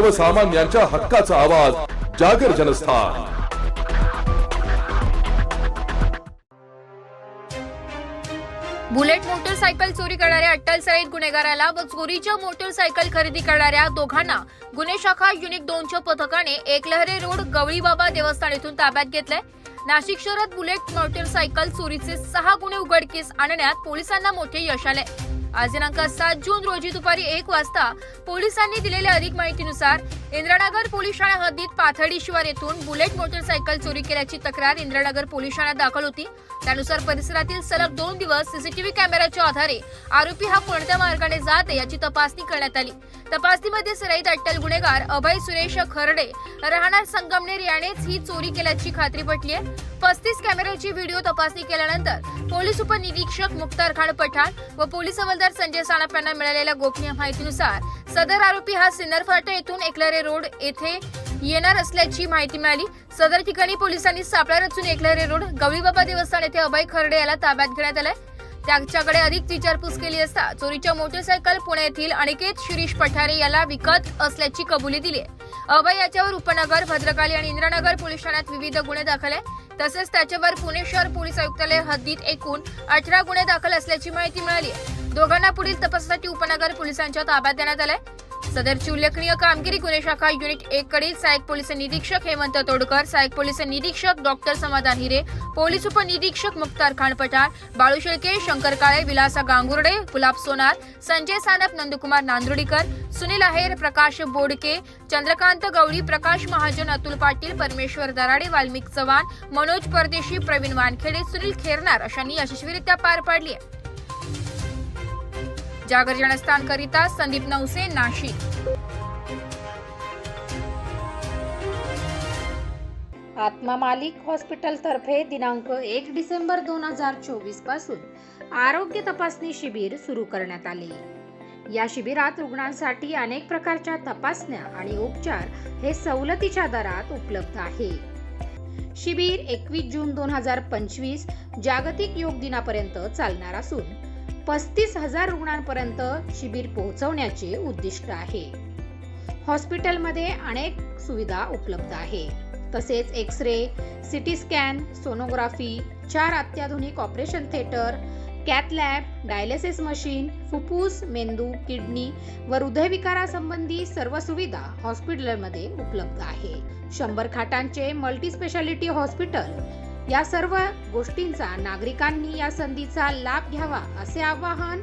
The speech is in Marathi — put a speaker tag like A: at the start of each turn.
A: सर्वसामान्यांच्या हक्काचा आवाज जागर जनस्थान.
B: बुलेट मोटरसायकल चोरी करणाऱ्या अट्टल सईद गुन्हेगाराला व चोरीच्या मोटरसायकल खरेदी करणाऱ्या दोघांना गुन्हे शाखा युनिक दोनच्या पथकाने एकलहरे रोड गवळीबाबा देवस्थान येथून ताब्यात घेतलंय. नाशिक शहरात बुलेट मोटरसायकल चोरीचे सहा गुन्हे उघडकीस आणण्यात पोलिसांना मोठे यश आले आज दिनांक सात जून रोजी दुपारी एक वाजता पोलिसांनी दिलेल्या अधिक माहितीनुसार इंद्रानगर पोलीस ठाणा हद्दीत पाथर्डी शिवार येथून बुलेट मोटरसायकल चोरी केल्याची तक्रार इंद्रानगर पोलीस ठाण्यात दाखल होती. त्यानुसार परिसरातील सलग दोन दिवस सीसीटीव्ही कॅमेऱ्याच्या आधारे आरोपी हा कोणत्या मार्गाने जात याची तपासणी करण्यात आली. तपासणीमध्ये सराईत अट्टल गुन्हेगार अभय सुरेश खर्डे राहणार संगमनेर यानेच ही चोरी केल्याची खात्री पटली आहे. पस्तीस कॅमेऱ्याची व्हिडिओ तपासणी केल्यानंतर पोलीस उपनिरीक्षक मुख्तार खान पठाण व पोलीस हवालदार संजय सानप यांना मिळालेल्या गोपनीय माहितीनुसार सदर आरोपी हा सिन्नर फाटा येथून एकलरे रोड येथे येणार असल्याची माहिती मिळाली. सदर ठिकाणी पोलिसांनी सापळा रचून एकलरे रोड गवळीबाबा देवस्थान येथे अभय खर्डे याला ताब्यात घेण्यात आलाय. त्याच्याकडे अधिक विचारपूस केली असता चोरीच्या मोटरसायकल पुण्यातील अनिकेत शिरीष पठारे याला विकत असल्याची कबुली दिली आहे. अभय याच्यावर उपनगर भद्रकाली आणि इंद्रानगर पोलीस ठाण्यात विविध गुन्हे दाखल आहे तसेच त्याच्यावर पुणे शहर पोलीस आयुक्तालय हद्दीत एकूण अठरा गुन्हे दाखल असल्याची माहिती मिळाली आहे. दोघांना पुढील तपासासाठी उपनगर पोलिसांच्या ताब्यात देण्यात आलंय. सदरची उल्लेखनीय कामगिरी गुन्हे शाखा युनिट एक कडील सहाय्यक पोलीस निरीक्षक हेमंत तोडकर सहाय्यक पोलीस निरीक्षक डॉक्टर समाधान हिरे पोलीस उपनिरीक्षक मुक्तार खान पठाण बाळू शेळके शंकर काळे विलासा गांगुर्डे गुलाब सोनार संजय सानप नंदकुमार नांदुर्डीकर सुनील आहेर प्रकाश बोडके चंद्रकांत गवळी प्रकाश महाजन अतुल पाटील परमेश्वर दराडे वाल्मिक चव्हाण मनोज परदेशी प्रवीण वानखेडे सुनील खेरनार अशांनी यशस्वीरित्या पार पाडली आहे. जागर जनस्थानकरिता संदीप नवसे नाशिक.
C: आत्मा मालिक हॉस्पिटलतर्फे दिनांक एक डिसेंबर दोन हजार चोवीसपासून आरोग्य तपासणी शिबिर सुरू करण्यात आले. या शिबिरात रुग्णांसाठी अनेक प्रकारच्या तपासण्या आणि उपचार हे सवलतीच्या दरात उपलब्ध आहे. शिबिर एकवीस जून दोन हजार पंचवीस जागतिक योग दिनापर्यंत चालणार असून पस्तीस हजार रुग्णांपर्यंत शिबिर पोहोचवण्याचे उद्दिष्ट आहे. हॉस्पिटलमध्ये अनेक सुविधा उपलब्ध आहे. तसेच X ray CT scan sonography चार अत्याधुनिक operation theatre cath lab dialysis machine फुफ्फुस मेंदू किडनी व हृदयविकारासंबंधी सर्व सुविधा हॉस्पिटलमध्ये उपलब्ध आहे. शंभर खाटांचे मल्टी स्पेशालिटी हॉस्पिटल या सर्व गोष्टींचा नागरिकांनी या संधीचा लाभ घ्यावा असे आवाहन